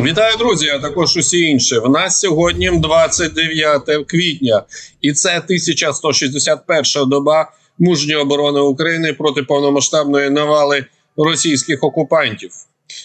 Вітаю, друзі, а також усі інші. В нас сьогодні 29 квітня, і це 1161 доба мужньої оборони України проти повномасштабної навали російських окупантів.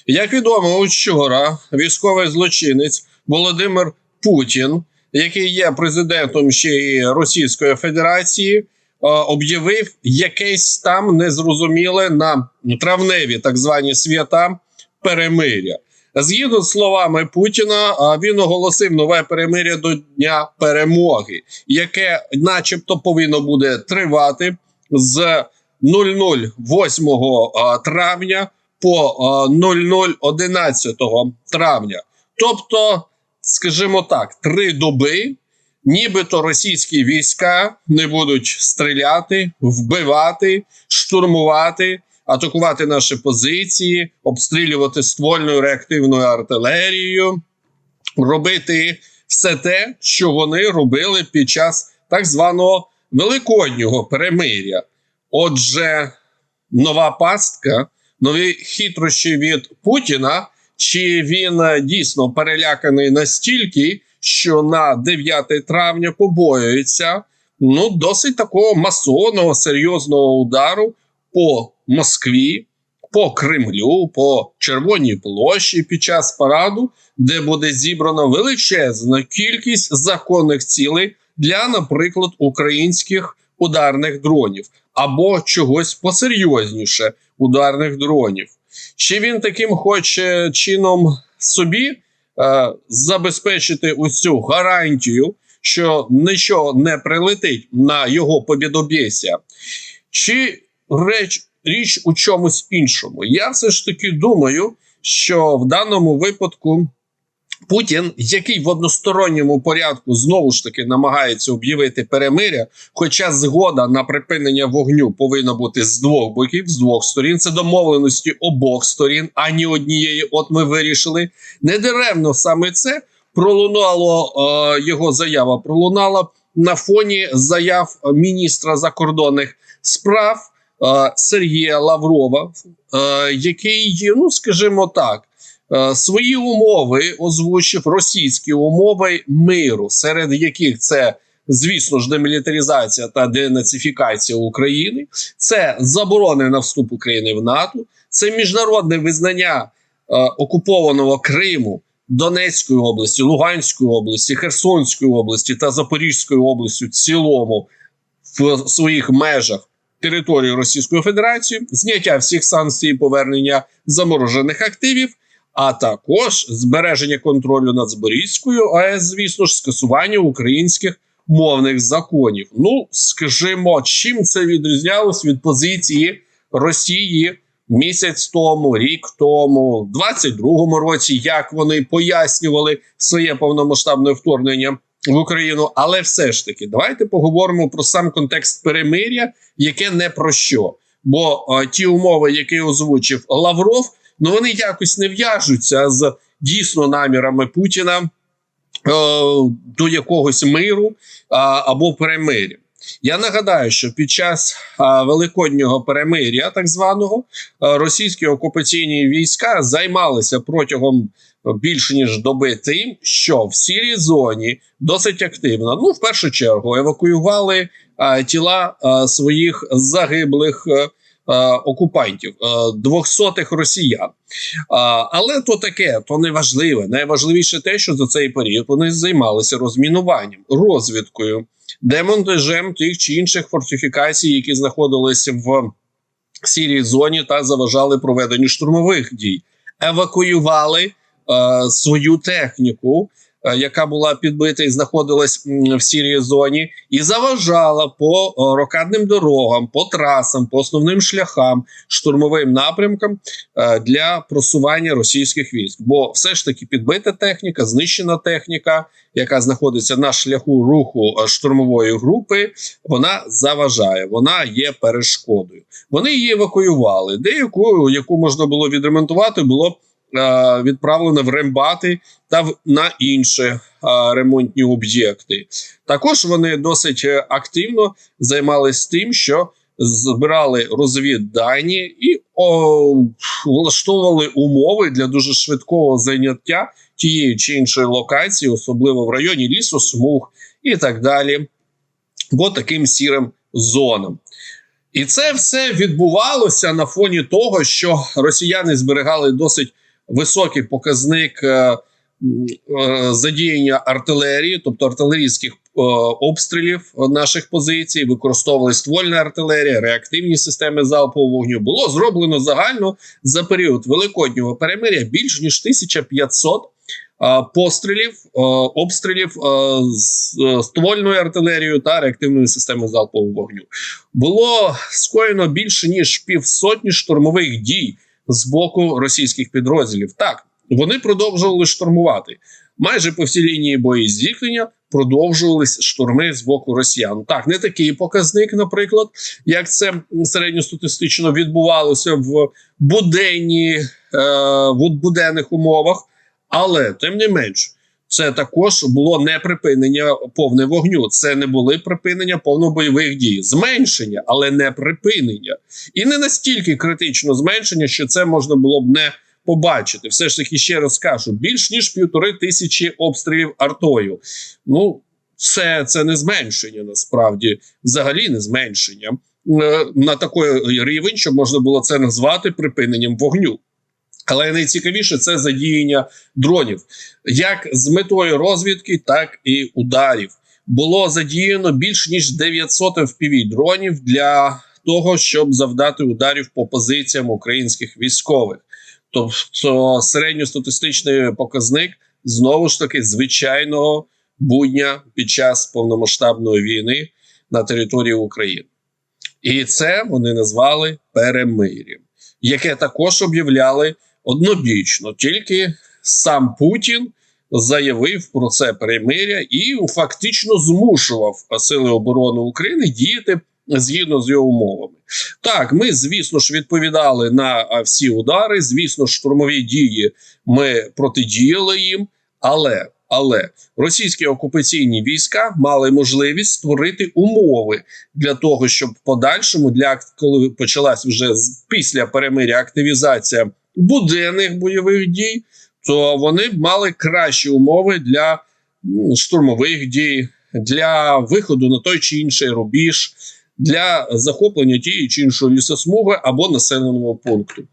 Як відомо, вчора військовий злочинець Володимир Путін, який є президентом ще й Російської Федерації, е, об'явив якесь там незрозуміле на травневі так звані свята перемиря. Згідно з словами Путіна, він оголосив нове перемиря до Дня перемоги, яке, начебто, повинно буде тривати з 008 а, травня по а, 0011 травня. Тобто, скажімо так, три доби. Нібито російські війська не будуть стріляти, вбивати, штурмувати, атакувати наші позиції, обстрілювати ствольною реактивною артилерією, робити все те, що вони робили під час так званого великоднього перемиря. Отже, нова пастка, нові хитрощі від Путіна. Чи він е, дійсно переляканий настільки, що на 9 травня побоюється ну досить такого масованого серйозного удару по Москві, по Кремлю, по Червоній площі під час параду, де буде зібрана величезна кількість законних цілей для, наприклад, українських ударних дронів або чогось посерйозніше ударних дронів. Чи він таким хоче чином собі е, забезпечити цю гарантію, що нічого не прилетить на його побідобєсія? Чи реч, річ у чомусь іншому? Я все ж таки думаю, що в даному випадку Путін, який в односторонньому порядку знову ж таки намагається об'явити перемиря, хоча згода на припинення вогню повинна бути з двох боків, з двох сторін. Це домовленості обох сторін, ані однієї. От ми вирішили недаремно саме це пролунало е, його заява. Пролунала на фоні заяв міністра закордонних справ Сергія Лаврова, який, ну скажімо так. Свої умови озвучив російські умови миру, серед яких це, звісно ж, демілітаризація та денацифікація України, це заборони на вступ України в НАТО, це міжнародне визнання окупованого Криму, Донецької області, Луганської області, Херсонської області та Запорізької області в цілому в своїх межах території Російської Федерації, зняття всіх санкцій, повернення заморожених активів а також збереження контролю над Зборізькою АЕС, звісно ж, скасування українських мовних законів. Ну, скажімо, чим це відрізнялось від позиції Росії місяць тому, рік тому, в 22-му році, як вони пояснювали своє повномасштабне вторгнення. В Україну, але все ж таки, давайте поговоримо про сам контекст перемиря, яке не про що. Бо е, ті умови, які озвучив Лавров, ну вони якось не в'яжуться з дійсно намірами Путіна е, до якогось миру а, або перемиря. Я нагадаю, що під час а, великоднього перемиря, так званого, а, російські окупаційні війська займалися протягом більше ніж доби тим, що в сірій зоні досить активно, ну в першу чергу, евакуювали а, тіла а, своїх загиблих. Е, окупантів е, двохсотих росіян. Але то таке, то не важливе. Найважливіше те, що за цей період вони займалися розмінуванням, розвідкою, демонтажем тих чи інших фортифікацій, які знаходилися в сірій зоні та заважали проведенню штурмових дій, евакуювали е, свою техніку. Е, яка була підбита і знаходилась в сірій зоні, і заважала по е, рокадним дорогам, по трасам, по основним шляхам, штурмовим напрямкам е, для просування російських військ. Бо все ж таки підбита техніка, знищена техніка, яка знаходиться на шляху руху штурмової групи, вона заважає, вона є перешкодою. Вони її евакуювали. Деяку яку можна було відремонтувати, було. Е, відправлено в рембати та на інші е, ремонтні об'єкти. Також вони досить активно займалися тим, що збирали розвіддані і влаштовували умови для дуже швидкого заняття тієї чи іншої локації, особливо в районі лісосмуг і так далі, по таким сірим зонам. І це все відбувалося на фоні того, що росіяни зберігали досить високий показник е, е, задіяння артилерії, тобто артилерійських е, обстрілів наших позицій, використовували ствольна артилерія, реактивні системи залпового вогню. Було зроблено загально за період великоднього перемиря більш ніж 1500 е, пострілів, обстрілів з ствольною артилерією та реактивною системою залпового вогню. Було скоєно більше ніж півсотні штурмових дій з боку російських підрозділів. Так, вони продовжували штурмувати. Майже по всій лінії боєзіткнення продовжувались штурми з боку росіян. Так, не такий показник, наприклад, як це середньостатистично відбувалося в буденні, е, в буденних умовах, але тим не менш. Це також було не припинення повне вогню. Це не були припинення повнобойових дій, зменшення, але не припинення. І не настільки критично зменшення, що це можна було б не побачити. Все ж таки ще раз кажу: більш ніж півтори тисячі обстрілів артою. Ну, це, це не зменшення, насправді, взагалі не зменшення е, на такий рівень, щоб можна було це назвати припиненням вогню. Але найцікавіше це задіяння дронів, як з метою розвідки, так і ударів. Було задіяно більш ніж 900 fpv дронів для того, щоб завдати ударів по позиціям українських військових. Тобто середньостатистичний показник знову ж таки звичайного будня під час повномасштабної війни на території України. І це вони назвали перемир'ям, яке також об'являли однобічно. Тільки сам Путін заявив про це перемиря і фактично змушував Сили оборони України діяти згідно з його умовами. Так, ми, звісно ж, відповідали на всі удари. Звісно, штурмові дії ми протидіяли їм, але. Але російські окупаційні війська мали можливість створити умови для того, щоб подальшому, для коли почалась вже після перемиря активізація буденних бойових дій, то вони б мали кращі умови для ну, штурмових дій, для виходу на той чи інший рубіж, для захоплення тієї чи іншої лісосмуги або населеного пункту.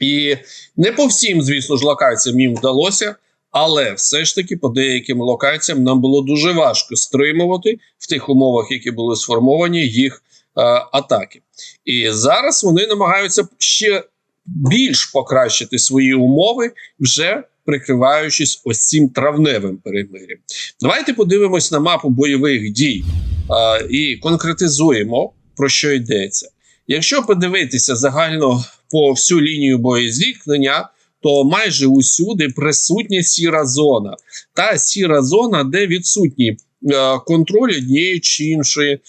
І не по всім, звісно ж, локаціям їм вдалося. Але все ж таки по деяким локаціям нам було дуже важко стримувати в тих умовах, які були сформовані їх е, атаки. І зараз вони намагаються ще більш покращити свої умови, вже прикриваючись ось цим травневим перемир'ям. Давайте подивимось на мапу бойових дій е, і конкретизуємо про що йдеться. Якщо подивитися загально по всю лінію боєзіткнення, то майже усюди присутня сіра зона. Та сіра зона, де відсутній е, контроль однієї чи іншої е,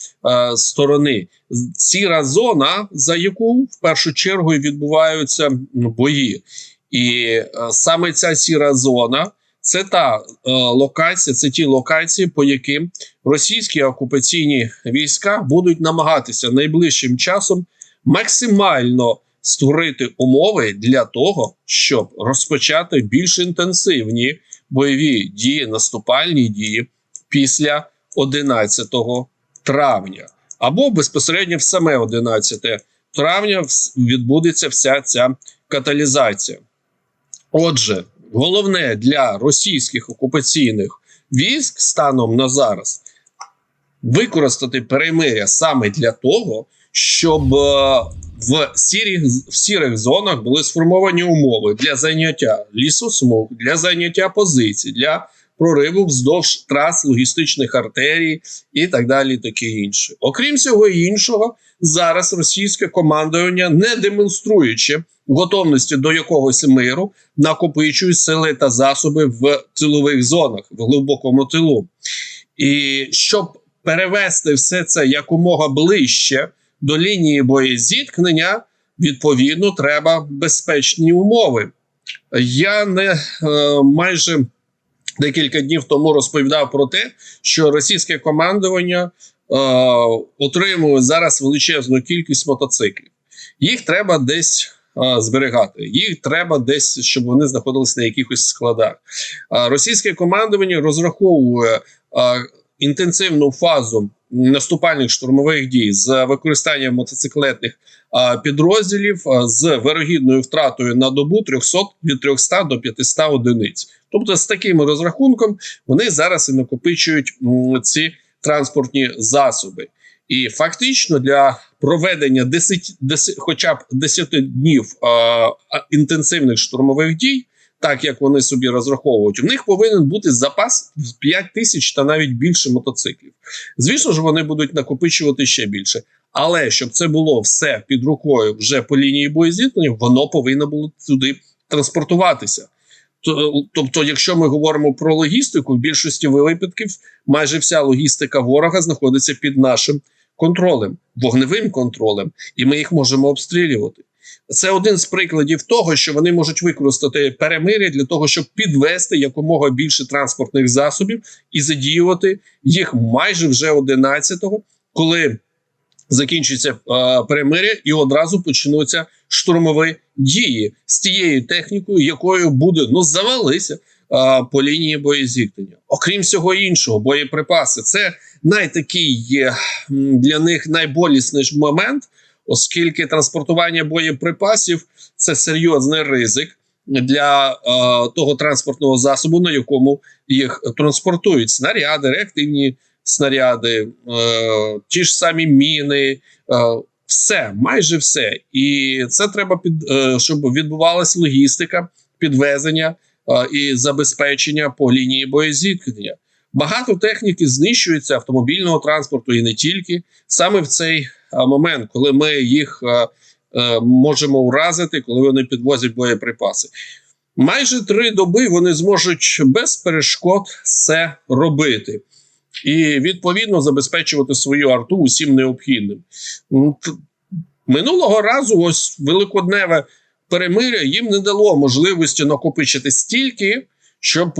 сторони. Сіра зона, за яку в першу чергу відбуваються бої. І е, саме ця сіра зона це та локація, це ті локації, по яким російські окупаційні війська будуть намагатися найближчим часом максимально створити умови для того, щоб розпочати більш інтенсивні бойові дії, наступальні дії після 11 травня, або безпосередньо в саме 11 травня відбудеться вся ця каталізація. Отже, головне для російських окупаційних військ станом на зараз використати перемиря саме для того, щоб е, в сірих, в сірих зонах були сформовані умови для заняття лісосмуг, для заняття позицій, для прориву вздовж трас логістичних артерій і так далі, таке інше. Окрім всього іншого, зараз російське командування, не демонструючи готовності до якогось миру, накопичує сили та засоби в тилових зонах, в глибокому тилу. І щоб перевести все це якомога ближче до лінії боєзіткнення, відповідно, треба безпечні умови. Я не е, майже декілька днів тому розповідав про те, що російське командування отримує зараз величезну кількість мотоциклів. Їх треба десь е, зберігати. Їх треба десь, щоб вони знаходилися на якихось складах. Е, російське командування розраховує е, інтенсивну фазу наступальних штурмових дій з використанням мотоциклетних підрозділів з вирогідною втратою на добу 300 від 300 до 500 одиниць. Тобто, з таким розрахунком вони зараз і накопичують ці транспортні засоби. І фактично для проведення 10, 10 хоча б 10 днів е, інтенсивних штурмових дій, так як вони собі розраховують, у них повинен бути запас в 5 тисяч та навіть більше мотоциклів. Звісно ж, вони будуть накопичувати ще більше. Але щоб це було все під рукою вже по лінії боєзіткнення, воно повинно було туди транспортуватися. Тобто, якщо ми говоримо про логістику, в більшості випадків майже вся логістика ворога знаходиться під нашим контролем, вогневим контролем, і ми їх можемо обстрілювати. Це один з прикладів того, що вони можуть використати перемир'я для того, щоб підвести якомога більше транспортних засобів і задіювати їх майже вже 11-го, коли закінчиться е, перемир'я, і одразу почнуться штурмові дії з тією технікою, якою буде ну завалися по лінії боєзіткнення. Окрім всього іншого, боєприпаси це найтакий для них найболісний момент, оскільки транспортування боєприпасів це серйозний ризик. Для е, того транспортного засобу, на якому їх транспортують снаряди, реактивні снаряди, е, ті ж самі міни, е, все, майже все. І це треба під е, щоб відбувалася логістика, підвезення е, і забезпечення по лінії боєзіткнення. Багато техніки знищується автомобільного транспорту і не тільки саме в цей момент, коли ми їх е, е, можемо уразити, коли вони підвозять боєприпаси. Майже три доби вони зможуть без перешкод це робити і відповідно забезпечувати свою арту усім необхідним. Минулого разу, ось великодневе перемиря їм не дало можливості накопичити стільки, щоб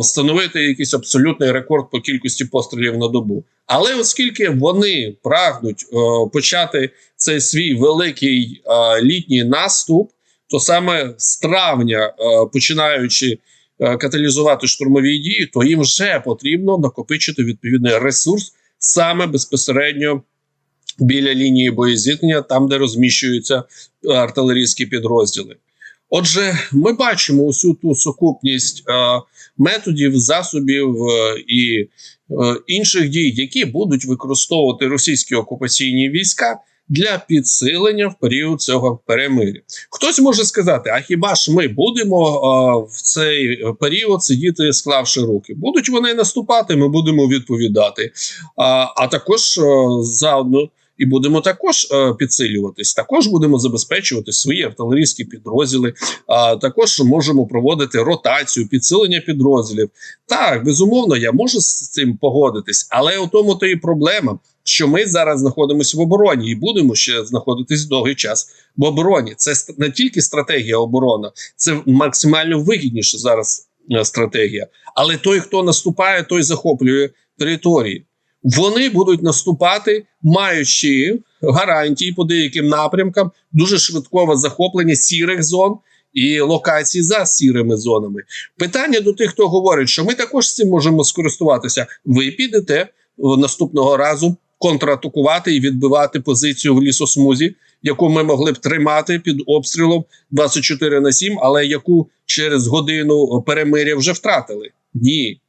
встановити якийсь абсолютний рекорд по кількості пострілів на добу. Але оскільки вони прагнуть почати цей свій великий літній наступ, то саме з травня, починаючи Е, каталізувати штурмові дії, то їм вже потрібно накопичити відповідний ресурс саме безпосередньо біля лінії боєзіткнення, там де розміщуються артилерійські підрозділи. Отже, ми бачимо усю ту сукупність е, методів, засобів е, і е, інших дій, які будуть використовувати російські окупаційні війська для підсилення в період цього перемир'я. Хтось може сказати: а хіба ж ми будемо в цей період сидіти, склавши руки? Будуть вони наступати, ми будемо відповідати. А, також заодно. І будемо також е, підсилюватись. Також будемо забезпечувати свої артилерійські підрозділи. А також можемо проводити ротацію, підсилення підрозділів. Так, безумовно, я можу з цим погодитись, але у тому то і проблема, що ми зараз знаходимося в обороні і будемо ще знаходитись довгий час в обороні. Це не тільки стратегія оборони, це максимально вигідніша зараз е, стратегія. Але той, хто наступає, той захоплює території. Вони будуть наступати, маючи гарантії по деяким напрямкам дуже швидкого захоплення сірих зон і локацій за сірими зонами. Питання до тих, хто говорить, що ми також цим можемо скористуватися. Ви підете наступного разу контратакувати і відбивати позицію в лісосмузі, яку ми могли б тримати під обстрілом 24 на 7, але яку через годину перемиря вже втратили. Ні.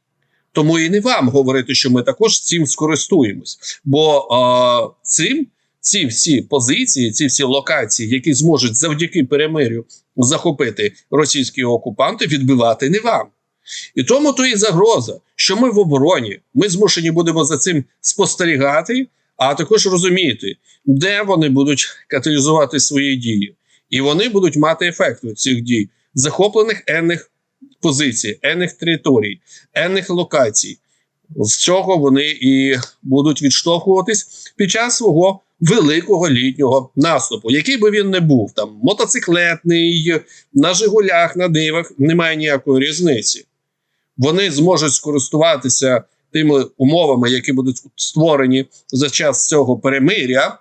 Тому і не вам говорити, що ми також цим скористуємось. Бо е, цим ці всі позиції, ці всі локації, які зможуть завдяки перемирю захопити російські окупанти, відбивати не вам. І тому то і загроза, що ми в обороні, ми змушені будемо за цим спостерігати, а також розуміти, де вони будуть каталізувати свої дії, і вони будуть мати ефект від цих дій, захоплених енних позицій, енних територій, енних локацій. З чого вони і будуть відштовхуватись під час свого великого літнього наступу, який би він не був там мотоциклетний, на Жигулях, на дивах, немає ніякої різниці вони зможуть скористуватися тими умовами, які будуть створені за час цього перемиря,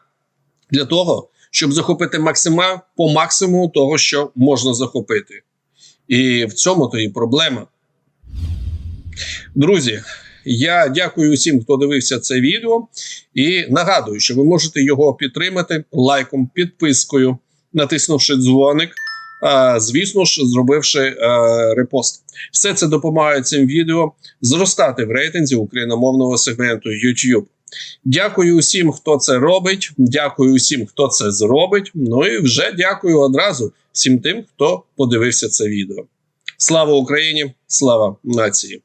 для того, щоб захопити максима по максимуму того, що можна захопити. І в цьому то і проблема. Друзі, я дякую усім, хто дивився це відео, і нагадую, що ви можете його підтримати лайком, підпискою, натиснувши дзвоник. А, звісно ж, зробивши е, репост. Все це допомагає цим відео зростати в рейтинзі україномовного сегменту YouTube. Дякую усім, хто це робить. Дякую усім, хто це зробить. Ну і вже дякую одразу всім тим, хто подивився це відео. Слава Україні! Слава нації!